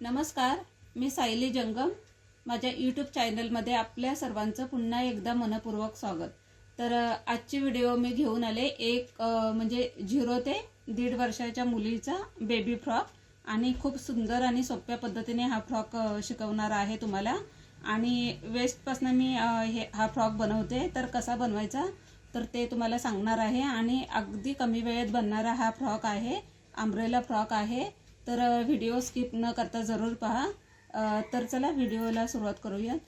नमस्कार मी सायली जंगम. माझ्या यूट्यूब चॅनलमध्ये आपल्या सर्वांचं पुन्हा एकदा मनपूर्वक स्वागत. तर आजची व्हिडिओ मी घेऊन आले एक म्हणजे झिरो ते दीड वर्षाच्या मुलीचा बेबी फ्रॉक आणि खूप सुंदर आणि सोप्या पद्धतीने हा फ्रॉक शिकवणार आहे तुम्हाला. आणि वेस्टपासून मी हे हा फ्रॉक बनवते. तर कसा बनवायचा? तर ते तुम्हाला सांगणार आहे. आणि अगदी कमी वेळेत बनणारा हा फ्रॉक आहे. आंब्रेला फ्रॉक आहे. तर व्हिडिओ स्किप न करता जरूर पहा. तर चला व्हिडिओला सुरुवात करूयात.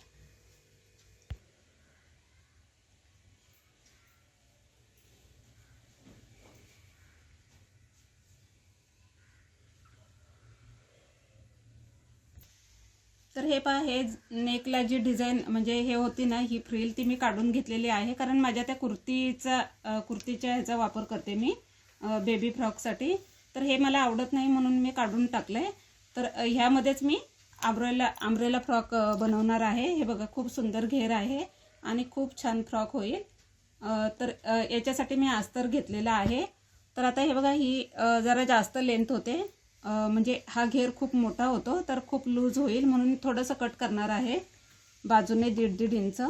तर हे पहा हे नेकला जी डिझाईन म्हणजे हे होती ना ही फ्रिल ती मी काढून घेतलेली आहे. कारण माझ्या त्या कुर्तीचा कुर्तीच्या ह्याचा वापर करते मी बेबी फ्रॉकसाठी. तर हे मला आवडत नाही म्हणून मी काढून टाकलं आहे तर ह्यामध्येच मी आंब्रेला आंब्रेला फ्रॉक बनवणार आहे. हे बघा खूप सुंदर घेर आहे आणि खूप छान फ्रॉक होईल. तर याच्यासाठी मी अस्तर घेतलेला आहे. तर आता हे बघा ही जरा जास्त लेंथ होते. म्हणजे हा घेर खूप मोठा होतो तर खूप लूज होईल म्हणून थोडंसं कट करणार आहे. बाजूने दीड दीड इंच.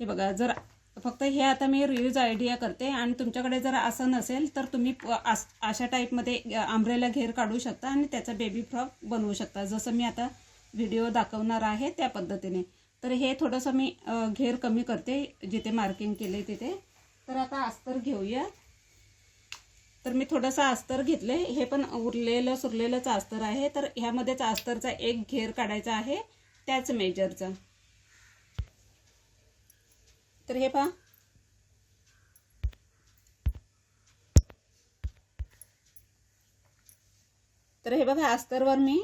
हे बघा जर फक्त हे आता मी रिव्ह्यूज आयडिया करते. आणि तुमच्याकडे जर असं नसेल तर तुम्ही प- अशा टाईपमध्ये आंब्रेला घेर काढू शकता आणि त्याचा बेबी फ्रॉक बनवू शकता. जसं मी आता व्हिडिओ दाखवणार आहे त्या पद्धतीने. तर हे थोडंसं मी घेर कमी करते जिथे मार्किंग केले तिथे. तर आता अस्तर घेऊया. तर मी थोडंसं अस्तर घेतले हे पण उरलेलं सुरलेलंच अस्तर आहे. तर ह्यामध्येच अस्तरचा एक घेर काढायचा आहे. त्याच मेजरचा तर हे पहा. तर हे बघा अस्तरवर मी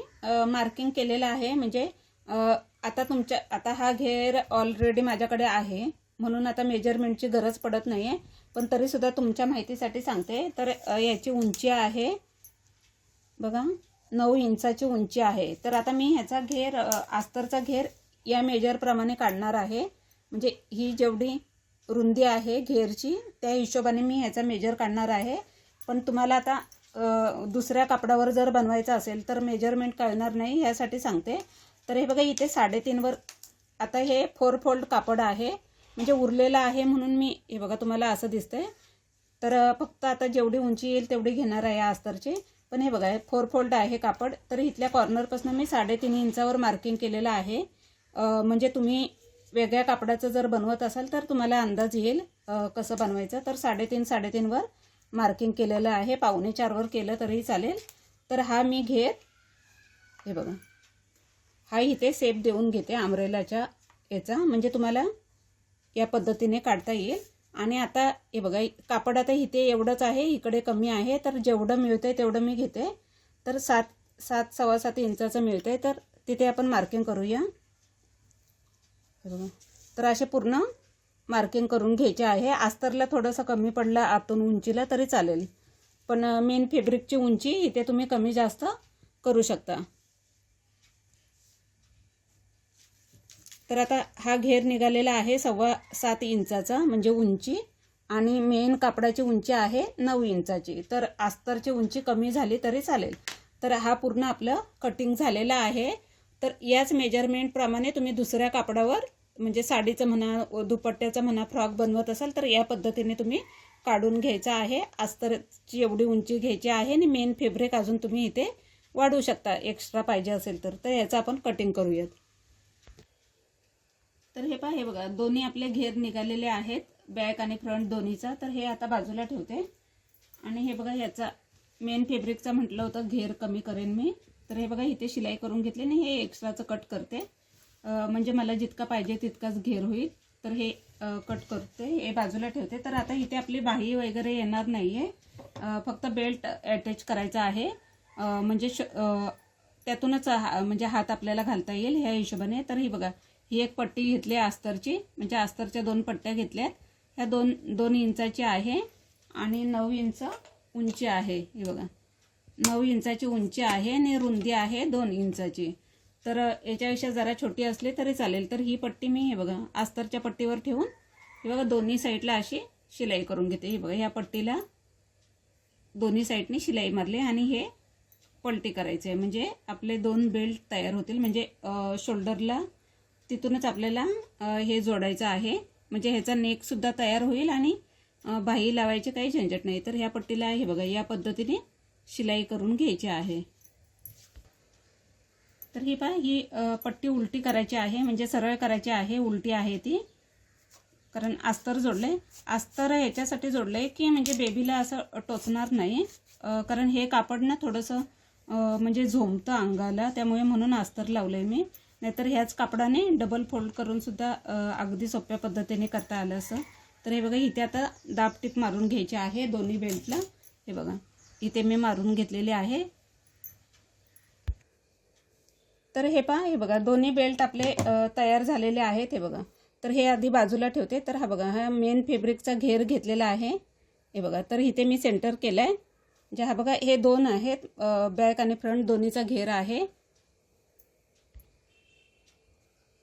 मार्किंग केलेलं आहे. म्हणजे आता तुमच्या आता हा घेर ऑलरेडी माझ्याकडे आहे. म्हणून आता मेजरमेंटची गरज पडत नाही आहे पण तरीसुद्धा तुमच्या माहितीसाठी सांगते. तर याची उंची आहे. बघा नऊ इंचाची उंची आहे. तर आता मी ह्याचा घेर अस्तरचा घेर या मेजरप्रमाणे काढणार आहे. म्हणजे ही जेवढी रुंदी आहे घेरची त्या हिशोबाने मी ह्याचा मेजर काढणार आहे. पण तुम्हाला आता दुसऱ्या कापडावर जर बनवायचं असेल तर मेजरमेंट कळणार नाही ह्यासाठी सांगते. तर हे बघा इथे साडेतीनवर आता हे फोर फोल्ड कापड आहे. म्हणजे उरलेलं आहे म्हणून मी हे बघा तुम्हाला असं दिसतंय. तर फक्त आता जेवढी उंची येईल तेवढी घेणार आहे या अस्तरची. पण हे बघा हे फोर फोल्ड आहे कापड. तर इथल्या कॉर्नरपासून मी साडेतीन इंचावर मार्किंग केलेलं आहे. म्हणजे तुम्ही वेगळ्या कापडाचं जर बनवत असाल तर तुम्हाला अंदाज येईल कसं बनवायचं. तर साडेतीन साडेतीनवर मार्किंग केलेलं आहे. पावणे चारवर केलं तरी चालेल. तर हा मी घेत हे बघा. हा इथे सेप देऊन घेते आमरेलाच्या याचा. म्हणजे तुम्हाला या पद्धतीने काढता येईल. आणि आता हे बघा कापड आता इथे एवढंच आहे इकडे कमी आहे. तर जेवढं मिळतंय तेवढं मी घेते. तर सात सात सव्वा सात इंचाचं मिळतंय. तर तिथे आपण मार्किंग करूया. तर असे पूर्ण मार्किंग करून घ्यायचे आहे. अस्तरला थोडंसं कमी पडलं आतून उंचीला तरी चालेल. पण मेन फेब्रिकची उंची इथे तुम्ही कमी जास्त करू शकता. तर आता हा घेर निघालेला आहे सव्वा सात इंचाचा म्हणजे उंची. आणि मेन कापडाची उंची आहे नऊ इंचाची. तर आस्तरची उंची कमी झाली तरी चालेल. तर हा पूर्ण आपलं कटिंग झालेला आहे. तर याच मेजरमेंटप्रमाणे तुम्ही दुसऱ्या कापडावर म्हणजे साडीचं म्हणा दुपट्ट्याचं म्हणा फ्रॉक बनवत असाल तर या पद्धतीने तुम्ही काढून घ्यायचा आहे. अस्तरची एवढी उंची घ्यायची आहे आणि मेन फेब्रिक अजून तुम्ही इथे वाढवू शकता. एक्स्ट्रा पाहिजे असेल तर. तर याचं आपण कटिंग करूयात. तर हे पहा हे बघा दोन्ही आपले घेर निघालेले आहेत. बॅक आणि फ्रंट दोन्हीचा. तर हे आता बाजूला ठेवते. आणि हे बघा ह्याचा मेन फेब्रिकचा म्हटलं होतं घेर कमी करेन मी. तर हे बघा इथे शिलाई करून घेतली आणि हे एक्स्ट्राचं कट करते. म्हणजे मला जितका पाहिजे तितकाच घेर होईल. तर हे कट करते. हे बाजूला ठेवते. तर आता इथे आपली बाही वगैरे येणार नाही आहे फक्त बेल्ट अटॅच करायचा आहे. म्हणजे श त्यातूनच हा- म्हणजे हात आपल्याला घालता येईल ह्या हिशोबाने. तर ही बघा ही एक पट्टी घेतली आहे अस्तरची. म्हणजे अस्तरच्या दोन पट्ट्या घेतल्यात. ह्या दोन दोन इंचाची आहे आणि नऊ इंच उंची आहे. ही बघा. नऊ इंचाची उंची आहे आणि रुंदी आहे दोन इंचाची. तर याच्यापेक्षा जरा छोटी असली तरी चालेल. तर ही पट्टी मी हे बघा आस्तरच्या पट्टीवर ठेवून हे बघा दोन्ही साईडला अशी शिलाई करून घेते. हे बघा ह्या पट्टीला दोन्ही साईडनी शिलाई मारली आणि हे पलटी करायचे आहे म्हणजे आपले दोन बेल्ट तयार होतील. म्हणजे शोल्डरला तिथूनच आपल्याला हे जोडायचं आहे. म्हणजे ह्याचा नेकसुद्धा तयार होईल आणि बाही लावायची काही झंझट नाही. तर ह्या पट्टीला हे बघा या पद्धतीने शिलाई करून घ्यायची आहे. तर ही पहा ही पट्टी उलटी करायची आहे म्हणजे सरळ करायची आहे उलटी आहे ती. कारण अस्तर जोडले अस्तर याच्यासाठी जोडले की म्हणजे बेबीला असं टोचणार नाही. कारण हे कापड ना थोडंसं म्हणजे झोमतं अंगाला त्यामुळे म्हणून अस्तर लावलं आहे मी. नाहीतर ह्याच कापडाने डबल फोल्ड करून सुद्धा अगदी सोप्या पद्धतीने करता आलं असं. तर हे बघा इथे आता दाब टीप मारून घ्यायची आहे दोन्ही बेल्टला हे बघा. इथे मी मारून घेतलेले आहे. तर हे पहा हे बघा दोन्ही बेल्ट आपले तयार झालेले आहेत हे बघा. तर हे आधी बाजूला ठेवते तर हा बघा हा मेन फेब्रिकचा घेर घेतलेला आहे. हे बघा तर इथे मी सेंटर केलं आहे जे हा बघा हे दोन आहेत बॅक आणि फ्रंट दोन्हीचा घेर आहे.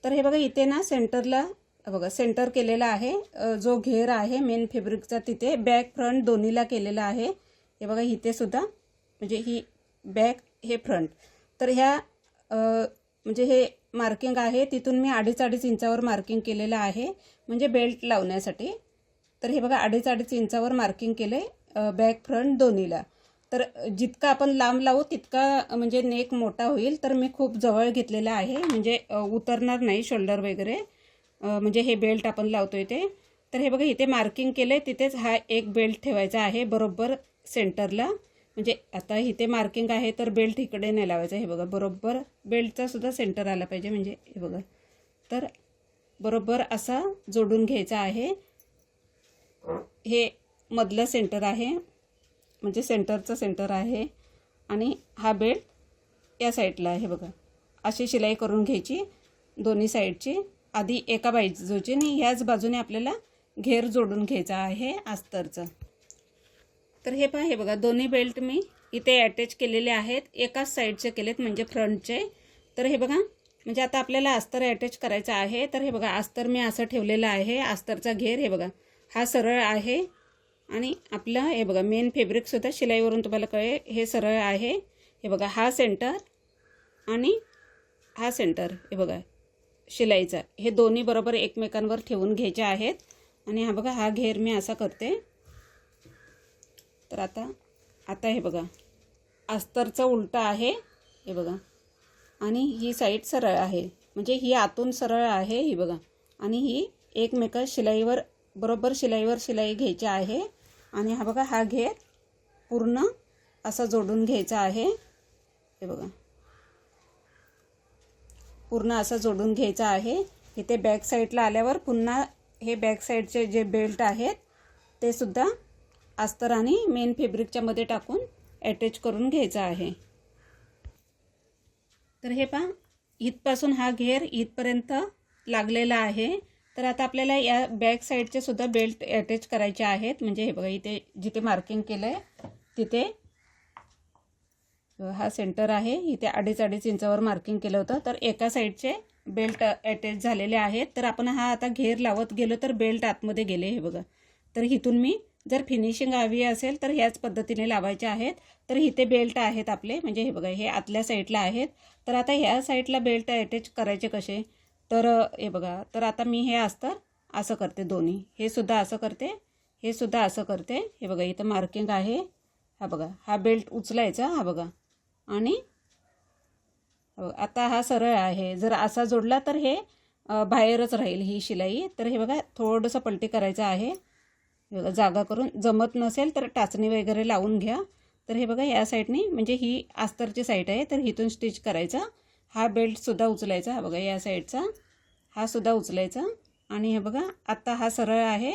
तर हे बघा इथे ना सेंटरला बघा सेंटर केलेला आहे जो घेर आहे मेन फेब्रिकचा तिथे बॅक फ्रंट दोन्हीला केलेला आहे. हे बघा इथे सुद्धा म्हणजे ही बॅक हे फ्रंट. तर ह्या म्हणजे हे मार्किंग आहे तिथून मी अडीच अडीच इंचावर मार्किंग केलेलं आहे म्हणजे बेल्ट लावण्यासाठी. तर हे बघा अडीच अडीच इंचावर मार्किंग केले बॅक फ्रंट दोन्हीला. तर जितका आपण लांब लावू तितका म्हणजे नेक मोठा होईल. तर मी खूप जवळ घेतलेला आहे म्हणजे उतरणार नाही शोल्डर वगैरे. म्हणजे हे बेल्ट आपण लावतोय ते. तर हे बघा इथे मार्किंग केलं तिथेच हा एक बेल्ट ठेवायचा आहे बरोबर. सेंटरला. म्हणजे आता इथे मार्किंग आहे तर बेल्ट इकडे नाही लावायचा हे बघा. बरोबर बेल्टचा सुद्धा सेंटर आला पाहिजे म्हणजे हे बघा. तर बरोबर असा जोडून घ्यायचा आहे. हे मधलं सेंटर आहे म्हणजे सेंटरचं सेंटर आहे. आणि हा बेल्ट या साईडला आहे बघा. अशी शिलाई करून घ्यायची दोन्ही साईडची. आधी एका बाजूची आणि ह्याच बाजूने आपल्याला घेर जोडून घ्यायचा आहे अस्तरचं तर हे पहा हे बघा दोन्ही बेल्ट मी इथे अटॅच केलेले आहेत. एकाच साईडचे केलेत म्हणजे फ्रंटचे तर हे बघा म्हणजे आता आपल्याला अस्तर अटॅच करायचं आहे. तर हे बघा अस्तर मी असं ठेवलेलं आहे. अस्तरचा घेर हे बघा हा सरळ आहे. आणि आपलं हे बघा मेन फेब्रिकसुद्धा शिलाईवरून तुम्हाला कळे हे सरळ आहे. हे बघा हा सेंटर आणि हा सेंटर हे बघा शिलाईचा. हे दोन्ही बरोबर एकमेकांवर ठेवून घ्यायचे आहेत. आणि हा बघा हा घेर मी असा करते. तर आता आता हे बघा. अस्तरचं उलटं आहे हे बघा. आणि ही साईड सरळ आहे. म्हणजे ही आतून सरळ आहे ही बघा. आणि ही एकमेका शिलाईवर बरोबर शिलाईवर शिलाई घ्यायची आहे. आणि हा बघा हा घेर पूर्ण असा जोडून घ्यायचा आहे. हे बघा. पूर्ण असं जोडून घ्यायचा आहे. इथे बॅक साईडला आल्यावर पुन्हा हे बॅक साईडचे जे बेल्ट आहेत ते सुद्धा अस्तराने मेन फेब्रिकच्या मध्ये टाकून अटॅच करून घ्यायचा आहे. तर हे पहा इथपासून हा घेर इथपर्यंत लागलेला आहे. तर आता आपल्याला या बॅक साईडचे सुद्धा बेल्ट अटॅच करायचे आहेत. म्हणजे हे बघा इथे जिथे मार्किंग केलं आहे तिथे हा सेंटर आहे. इथे अडीच अडीच इंचावर मार्किंग केलं होतं. तर एका साईडचे बेल्ट अटॅच झालेले आहेत. तर आपण हा आता घेर लावत गेलो तर बेल्ट आतमध्ये गेले हे बघा. तर इथून मी जर फिनिशिंग हवी असेल तर ह्याच पद्धतीने लावायचे आहेत. तर इथे बेल्ट आहेत आपले. म्हणजे हे बघा हे आतल्या साईडला आहेत. तर आता ह्या साईडला बेल्ट अटॅच करायचे कसे? तर हे बघा तर आता मी हे अस्तर असं करते दोन्ही. हे सुद्धा असं करते हे सुद्धा असं करते. हे बघा इथं मार्किंग आहे. हा बघा हा बेल्ट उचलायचा हा बघा. आणि हो, आता हा सरळ आहे. जर असा जोडला तर हे बाहेरच राहील ही शिलाई. तर हे बघा थोडंसं पलटी करायचं आहे. बघा जागा करून जमत नसेल तर टाचणी वगैरे लावून घ्या. तर हे बघा या साईडनी म्हणजे ही अस्तरची साईड आहे तर हिथून स्टिच करायचा. हा बेल्टसुद्धा उचलायचा हा बघा या साईडचा. हा सुद्धा उचलायचा. आणि हे बघा आत्ता हा सरळ आहे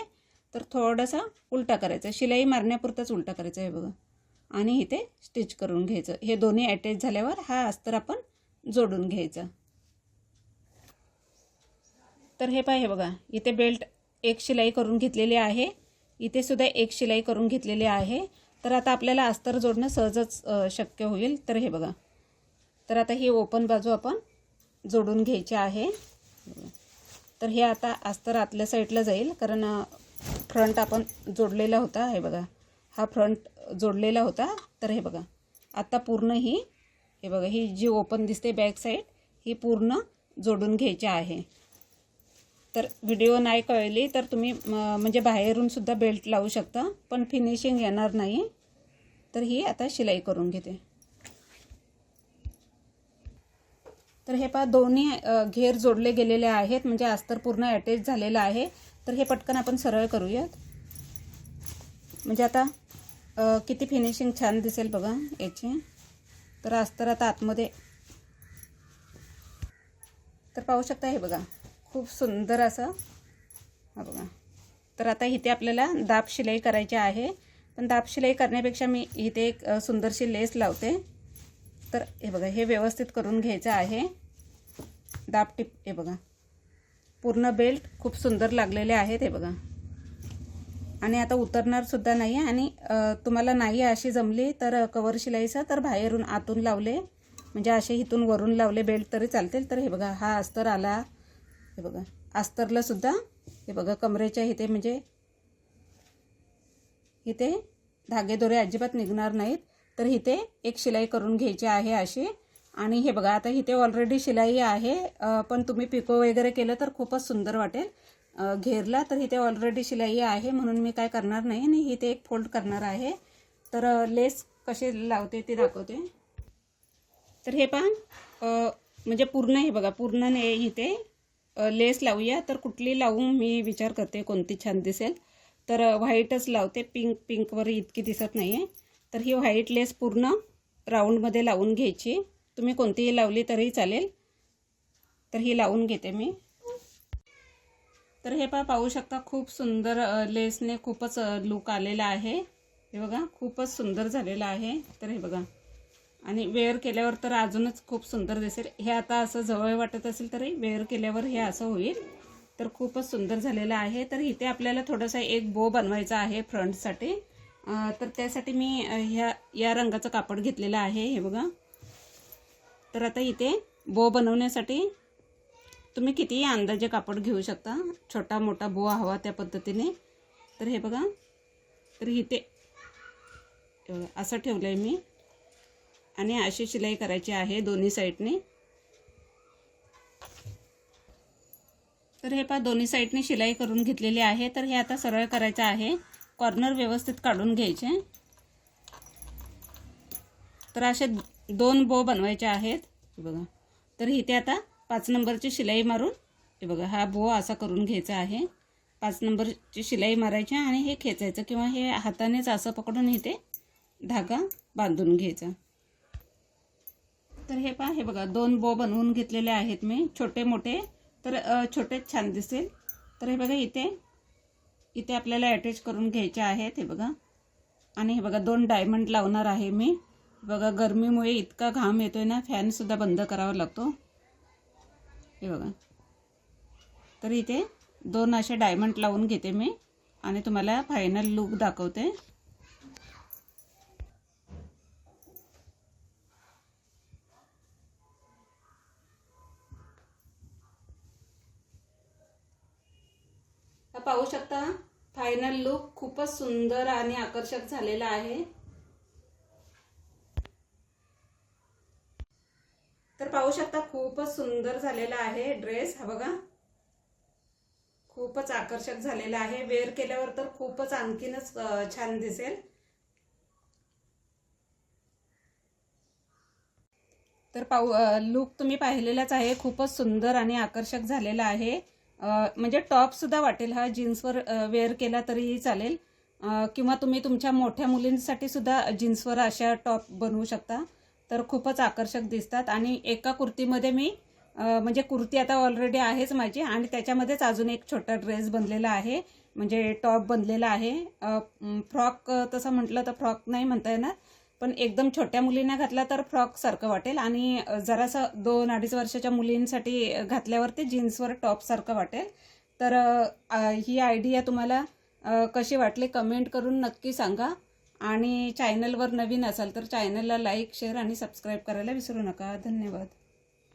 तर थोडासा उलटा करायचा. शिलाई मारण्यापुरताच उलटा करायचा हे बघा. आणि इथे स्टिच करून घ्यायचं. हे दोन्ही अटॅच झाल्यावर हा अस्तर आपण जोडून घ्यायचा. तर हे पहा हे बघा इथे बेल्ट एक शिलाई करून घेतलेली आहे. इथे सुद्धा एक शिलाई करून घेतलेली आहे. तर आता आपल्याला अस्तर जोडणं सहजच शक्य होईल. तर हे बघा. तर आता ही ओपन बाजू आपण जोडून घ्यायची आहे. तर हे आता अस्तर आतल्या साईडला जाईल. कारण फ्रंट आपण जोडलेला होता. हे बघा. हा फ्रंट जोडलेला होता. तर हे बघा. आता पूर्ण ही हे बघा ही जी ओपन दिसते बॅक साईड ही पूर्ण जोडून घ्यायची आहे. तर व्हिडिओ नाही कळली तर तुम्ही म्हणजे बाहेरून सुद्धा बेल्ट लावू शकता पण फिनिशिंग येणार नाही. तर ही आता शिलाई करून घेते. तर हे पहा दोन्ही घेर जोडले गेलेले आहेत म्हणजे अस्तर पूर्ण अटॅच झालेलं आहे. तर हे पटकन आपण सरळ करूयात. म्हणजे आता किती फिनिशिंग छान दिसेल बघा याची. तर अस्तर आता आतमध्ये. तर पाहू शकता हे बघा. खूप सुंदर असं. बघा. तर आता इथे आपल्याला दाब शिलाई करायची आहे. पण दाब शिलाई करण्यापेक्षा मी इथे एक सुंदरशी लेस लावते. तर हे बघा हे व्यवस्थित करून घ्यायचं आहे. दाब टिप हे बघा. पूर्ण बेल्ट खूप सुंदर लागलेले आहेत हे बघा. आणि आता उतरणारसुद्धा नाही नाही आणि तुम्हाला नाही अशी जमली तर कवर शिलाईचं तर बाहेरून आतून लावले. म्हणजे असे इथून वरून लावले बेल्ट तरी चालतील. तर हे बघा हा अस्तर आला. हे बघा. अस्तरला सुद्धा हे बघा कमरेच्या इथे म्हणजे इथे धागेदोरे अजिबात निघणार नाहीत. तर इथे एक शिलाई करून घ्यायची आहे अशी. आणि हे बघा आता इथे ऑलरेडी शिलाई आहे. पण तुम्ही पिको वगैरे केलं तर खूपच सुंदर वाटेल. घेरला तर इथे ऑलरेडी शिलाई आहे म्हणून मी काय करणार नाही. आणि इथे एक फोल्ड करणार आहे. तर लेस कसे लावते ते दाखवते. तर हे पहा म्हणजे पूर्ण हे बघा पूर्ण ने इथे लेस लावूया. तर कुठली लावू मी विचार करते कोणती छान दिसेल. तर व्हाईटच लावते. पिंक पिंकवर इतकी दिसत नाही आहे तर ही व्हाईट लेस पूर्ण राऊंडमध्ये लावून घ्यायची. तुम्ही कोणतीही लावली तरी चालेल. तर ही लावून घेते मी. तर हे पहा पाहू शकता खूप सुंदर लेसने खूपच लुक आलेला आहे. हे बघा खूपच सुंदर झालेलं आहे. तर हे बघा. आणि वेअर केल्यावर तर अजूनच खूप सुंदर दिसेल. हे आता असं जवळ वाटत असेल तरी वेअर केल्यावर हे असं होईल. तर खूपच सुंदर झालेलं आहे. तर इथे आपल्याला थोडासा एक बो बनवायचा आहे फ्रंटसाठी. तर त्यासाठी मी ह्या या रंगाचं कापड घेतलेलं आहे. हे बघा. तर आता इथे बो बनवण्यासाठी तुम्ही कितीही अंदाजे कापड घेऊ शकता. छोटा मोठा बो हवा त्या पद्धतीने. तर हे बघा. तर इथे असं ठेवलं आहे मी. आणि अशी शिलाई करायची आहे दोन्ही साईडने. तर हे पहा दोन्ही साईडने शिलाई करून घेतलेली आहे. तर हे आता सरळ करायचं आहे. कॉर्नर व्यवस्थित काढून घ्यायचे. तर असे दोन बो बनवायचे आहेत. बघा. तर इथे आता पाच नंबरची शिलाई मारून हे बघा हा बो असा करून घ्यायचा आहे. पाच नंबरची शिलाई मारायची आणि हे खेचायचं किंवा हे हातानेच असं पकडून इथे धागा बांधून घ्यायचा. तर हे पहा हे बघा दोन बो बनवून घेतलेले आहेत मी छोटे मोठे. तर छोटेच छान दिसेल. तर हे बघा इथे इथे आपल्याला अटॅच करून घ्यायचे आहेत हे बघा. आणि हे बघा दोन डायमंड लावणार आहे मी. बघा गरमीमुळे इतका घाम येतोय ना फॅनसुद्धा बंद करावा लागतो. हे बघा. तर इथे दोन असे डायमंड लावून घेते मी. आणि तुम्हाला फायनल लुक दाखवते. पाहू शकता फायनल लुक खूपच सुंदर आणि आकर्षक झालेला आहे. तर पाहू शकता खूपच सुंदर झालेला आहे ड्रेस हा बघा. खूपच आकर्षक झालेला आहे. वेअर केल्यावर तर खूपच आणखीनच छान दिसेल. तर पाहू लुक तुम्ही पाहिलेलाच आहे. खूपच सुंदर आणि आकर्षक झालेला आहे. म्हणजे टॉप सुद्धा वाटेल हा जीन्सवर वेअर केला तरीही चालेल. किंवा तुम्ही तुमच्या मोठ्या मुलींसाठी सुद्धा जीन्सवर अशा टॉप बनवू शकता. तर खूपच आकर्षक दिसतात. आणि एका कुर्तीमध्ये मी म्हणजे कुर्ती आता ऑलरेडी आहेच माझी आणि त्याच्यामध्येच अजून एक छोटा ड्रेस बनलेला आहे. म्हणजे टॉप बनलेला आहे. फ्रॉक तसं म्हटलं तर फ्रॉक नाही म्हणता येणार. पण एकदम छोट्या मुलींना घातला तर फ्रॉक सारखं वाटेल. आणि जरासं दोन अडीच वर्षाच्या मुलींसाठी घातल्यावर ते जीन्सवर टॉप सारखं वाटेल. तर ही आयडिया तुम्हाला कशी वाटली कमेंट करून नक्की सांगा. आणि चॅनलवर नवीन असाल तर चॅनलला लाईक शेअर आणि सबस्क्राईब करायला विसरू नका. धन्यवाद.